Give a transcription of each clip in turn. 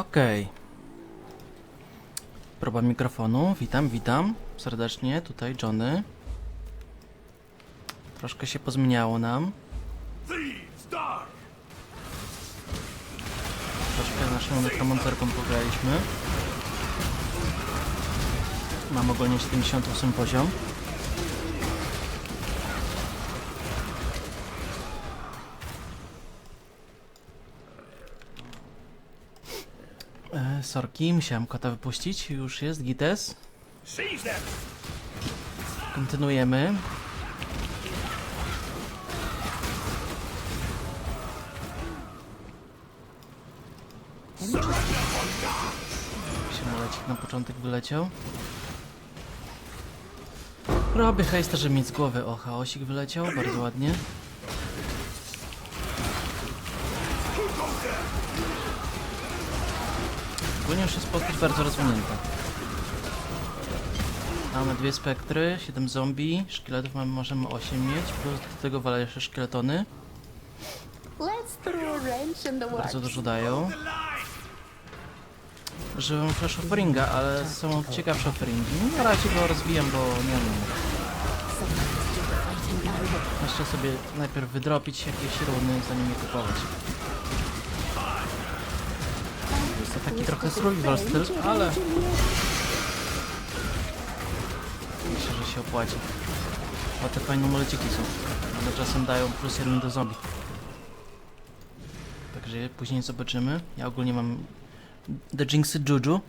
Okej. Próba mikrofonu. Witam, witam. Serdecznie. Tutaj Johnny. Troszkę się pozmieniało nam. Troszkę naszą nekromancerką pograliśmy. Mam ogólnie 78 poziom. Sorki, musiałem kota wypuścić. Już jest gites. Kontynuujemy. Samolocik na początek wyleciał. Robię hejsta, żeby mieć z głowy. O, chaosik wyleciał, bardzo ładnie. Już jest postać bardzo rozwinięta. Mamy dwie spektry, 7 zombie, szkieletów mamy, możemy 8 mieć, plus do tego wale jeszcze szkieletony. Bardzo dużo dają. Używam flash offeringa, ale są ciekawsze offeringi. No, na razie go rozwijam, bo nie wiem. Jeszcze sobie najpierw wydropić jakieś runy, zanim je kupować. To taki trochę survival styl, ale myślę, że się opłaci. Bo te fajne moleciki są. One czasem dają plus jeden do zombie. Także później zobaczymy. Ja ogólnie mam The Jinxy Juju,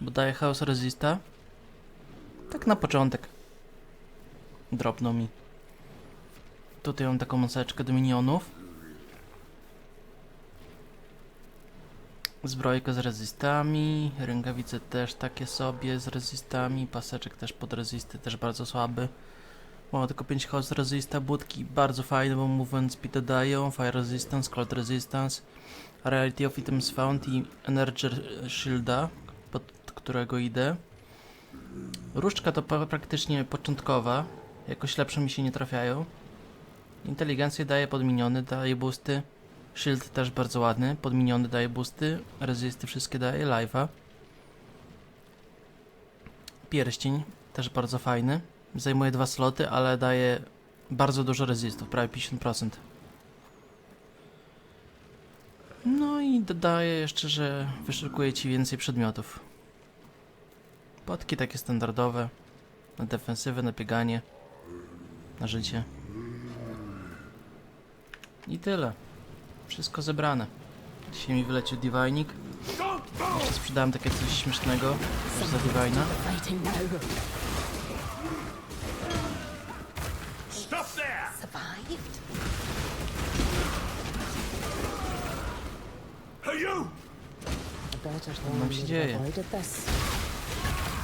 bo daje Chaos Resista. Tak na początek. Dropnął mi. Tutaj mam taką maseczkę do minionów. Zbrojkę z rezistami, rękawice też takie sobie z rezistami, paseczek też pod rezisty, też bardzo słaby. Mam tylko 5 chaos resista, budki bardzo fajne, bo movement speed dają, fire resistance, cold resistance, reality of items found i energy shielda, pod którego idę. Różdżka to pra- praktycznie początkowa, jakoś lepsze mi się nie trafiają. Inteligencję daje podminiony, daje boosty. Shield też bardzo ładny, podminiony daje boosty, rezysty wszystkie daje, live'a. Pierścień też bardzo fajny. Zajmuje dwa sloty, ale daje bardzo dużo rezystów, prawie 50%. No i dodaję jeszcze, że wyszukuje ci więcej przedmiotów. Potki takie standardowe. Na defensywę, na bieganie. Na życie. I tyle. Wszystko zebrane. Dzisiaj mi wyleciał Divinik. Jeszcze sprzedałem takie coś śmiesznego za Divina. Co nam się dzieje? this.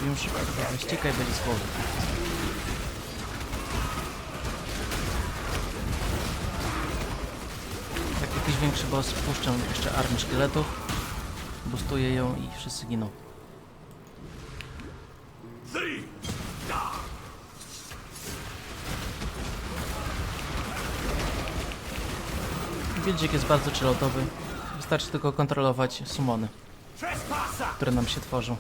Już ściekaj będzie z większy boss puszczam jeszcze armię szkieletów. Boostuję ją i wszyscy giną. Buildzik jest bardzo chilloutowy. Wystarczy tylko kontrolować sumony, które nam się tworzą.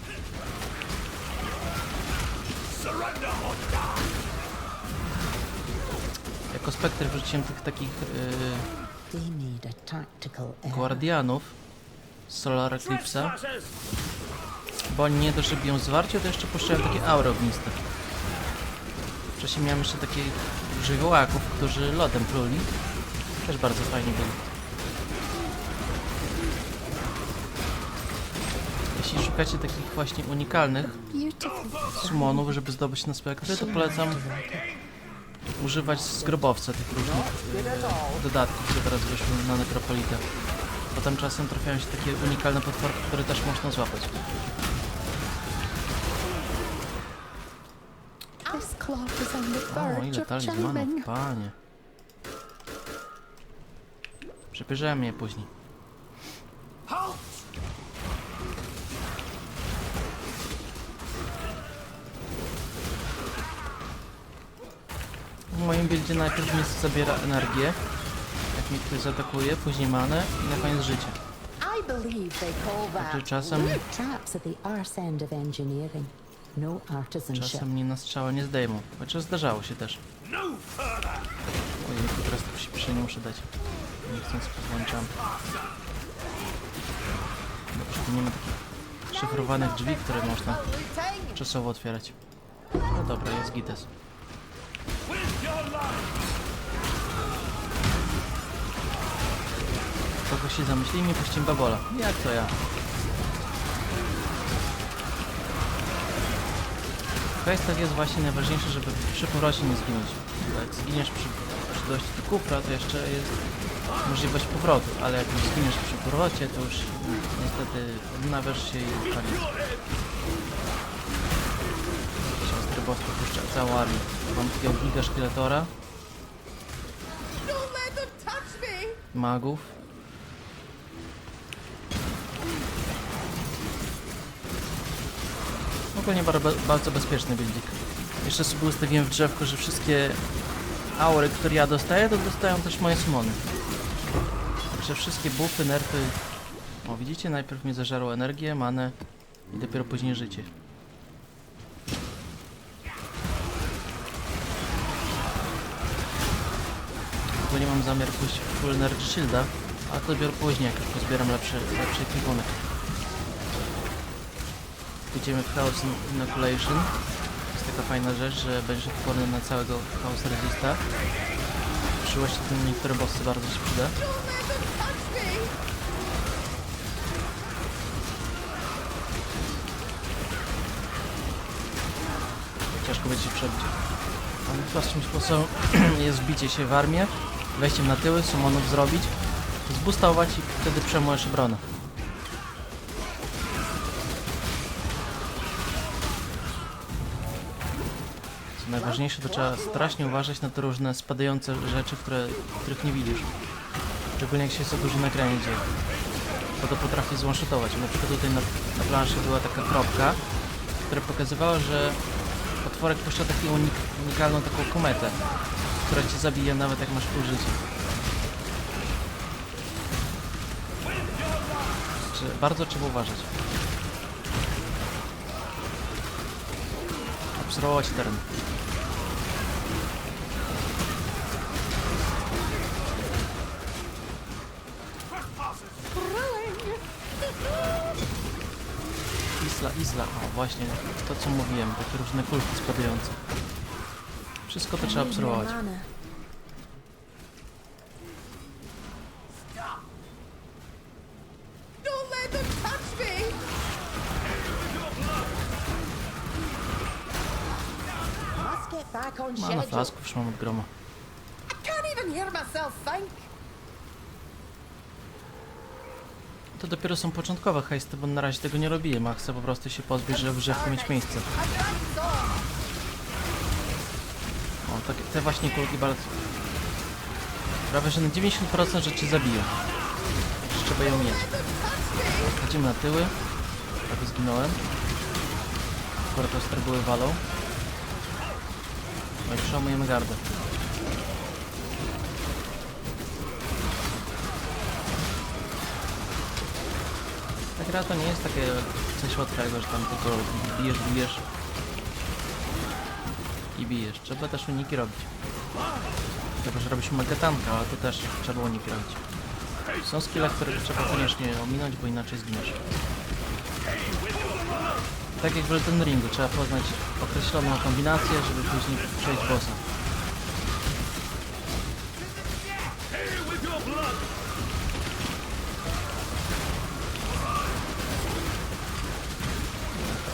Jako spektr wrzuciłem tych takich yy, Guardianów Solar Eclipse'a, bo oni nie dość, że biją zwarcie, to jeszcze puszczają takie aury ogniste. Wcześniej miałem jeszcze takich żywiołaków, którzy lodem pluli. Też bardzo fajnie byli. Jeśli szukacie takich właśnie unikalnych summonów, żeby zdobyć na spektry, to polecam używać z grobowca tych różnych e, dodatków, które teraz wyszły na Necropolitę. Potem czasem trafiają się takie unikalne potworki, które też można złapać. O, ile talizmanów, panie. Przebierzemy je później. Moim buildzie najpierw miejsce zabiera energię, jak mnie ktoś zaatakuje, później manę i na koniec życie. I believe they call Czy that czasem. No czasem mnie na strzała nie zdejmą. Chociaż zdarzało się też. No! Ojej, teraz to przyspieszenie muszę dać. Nie chcąc podłączam. Dobrze, tu nie ma takich szyfrowanych drzwi, które można czasowo otwierać. No dobra, jest gites. Kogo się zamyślimy, puścimy babola. Jak to ja? W questach jest właśnie najważniejsze, żeby przy powrocie nie zginąć. Jak zginiesz przy, przy dojściu do kufra, to jeszcze jest możliwość powrotu, ale jak zginiesz przy powrocie, to już niestety odnawiasz się i koniec. Boss całą armię. Mam takiego giga szkieletora, magów. Ogólnie bardzo, bezpieczny building. Jeszcze sobie ustawiłem w drzewko, że wszystkie aury, które ja dostaję, to dostają też moje sumony. Także wszystkie buffy, nerfy... O, widzicie? Najpierw mi zażarło energię, manę i dopiero później życie. Mam zamiar pójść w full energy shielda, a to dopiero później, jak pozbieram lepszy, lepszy ekwipunek. Pójdziemy w Chaos Inoculation. Jest taka fajna rzecz, że będziesz odporny na całego Chaos Resista. W przyszłości ten niektóre bossy bardzo się przyda. Ciężko będzie się przebić. Ale prostszym sposobem jest wbicie się w armię, wejściem na tyły, summonów zrobić, zbustować i wtedy przejmujesz obronę. Co najważniejsze, to trzeba strasznie uważać na te różne spadające rzeczy, które, których nie widzisz. Szczególnie jak się jest o dużym ekranie dzieje. Bo to potrafi zwanshotować. Na przykład tutaj na, na planszy była taka kropka, która pokazywała, że potworek puszcza taką unik unikalną taką kometę, która cię zabija nawet jak masz pół życia. Czy bardzo trzeba uważać. Obserwować teren. Isla, Isla, o właśnie, to co mówiłem, takie różne kulki spadające. Wszystko to trzeba obserwować. Mana. Flasków już mam od groma. To dopiero są początkowe hejsty, bo na razie tego nie robiłem, a chcę po prostu się pozbyć, żeby w mieć miejsce. O, takie, te właśnie kulki bardzo... Prawie, że na 90% rzeczy zabiją. Trzeba ją mieć. Chodzimy na tyły. Prawie zginąłem. Skoro to strybuły walą. No i przełamujemy gardę. Ta gra to nie jest takie coś łatwego, że tam tylko bijesz, bijesz bijesz. Trzeba też uniki robić. Chyba, że robisz magatanka, ale to też trzeba uniki robić. Są skille, które trzeba koniecznie ominąć, bo inaczej zginiesz. Tak jak w Elden Ringu, trzeba poznać określoną kombinację, żeby później przejść bossa.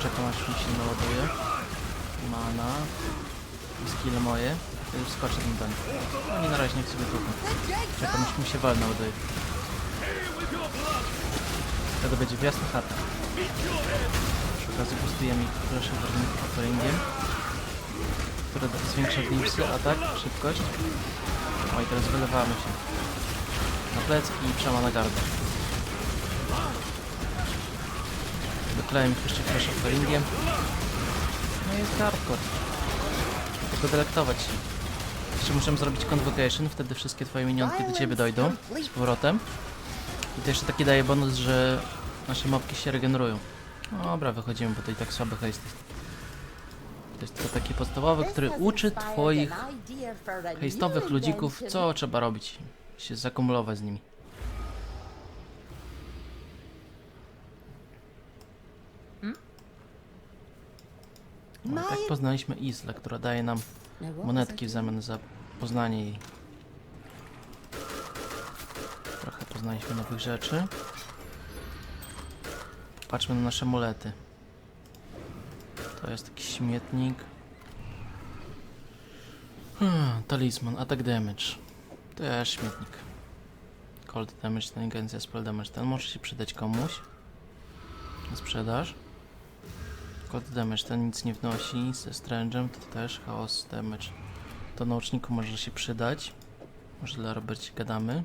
Czekam aż mi się naładuje. Mana. I skille moje. To już skoczę ten ten. Oni na razie niech sobie kupią. Czekam aż mi się wal naładuje. Wtedy będzie w jasnych chatach. Przy okazji boostujemy ich proszę warunkiem, które da- zwiększa glimpsy, atak, szybkość. O i teraz wylewamy się. Na plecki i przema na gardę. Doklejemy ich jeszcze proszę faringiem. No i jest hardcore. Tylko delektować się. Jeszcze muszę zrobić convocation, wtedy wszystkie twoje minionki do ciebie dojdą z powrotem. I to jeszcze taki daje bonus, że nasze mopki się regenerują. No Dobra, wychodzimy, bo to i tak słaby hejst jest. To jest tylko taki podstawowy, który uczy twoich hejstowych ludzików, co trzeba robić. Się zakumulować z nimi. No, tak poznaliśmy Islę, która daje nam monetki w zamian za poznanie jej. Trochę poznaliśmy nowych rzeczy. Patrzmy na nasze mulety. To jest taki śmietnik. Hmm, talisman, attack damage. Też śmietnik. Cold damage, inteligencja, spell damage. Ten może się przydać komuś. Na sprzedaż. Cold damage, ten nic nie wnosi. Ze strężem to też chaos damage. To nauczniku może się przydać. Może dla Robercie gadamy.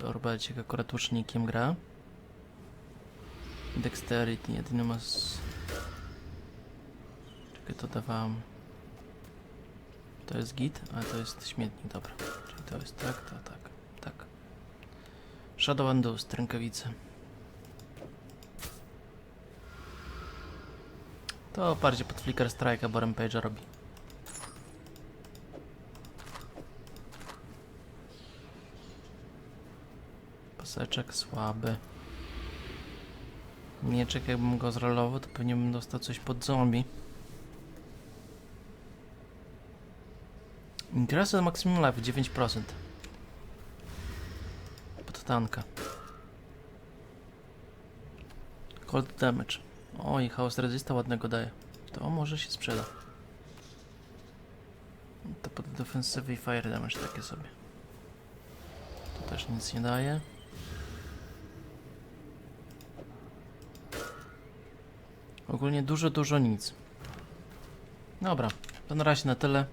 Robercie akurat łucznikiem gra. Dexterity, jedyny ma z... Czekaj, to dawałam... To jest git, a to jest śmietnik, dobra. Czyli to jest tak, to tak, tak. Shadow and Dust, rękawice. To bardziej pod Flicker Strike'a, bo Rampage'a robi. Paseczek słaby. Mieczek jakbym go zrolował, to pewnie bym dostał coś pod zombie. Interesy maximum life 9%. Pod tanka. Cold damage. O i chaos resista ładnego daje. To może się sprzeda. To pod defensywy i fire damage takie sobie. To też nic nie daje. Ogólnie dużo, dużo nic. Dobra, to na razie na tyle.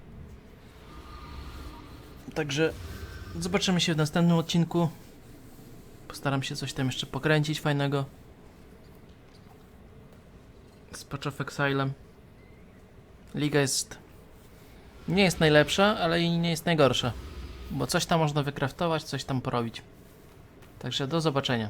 Także zobaczymy się w następnym odcinku. Postaram się coś tam jeszcze pokręcić fajnego. Z Patch of Exilem. Liga jest... Nie jest najlepsza, ale i nie jest najgorsza. Bo coś tam można wykraftować, coś tam porobić. Także do zobaczenia.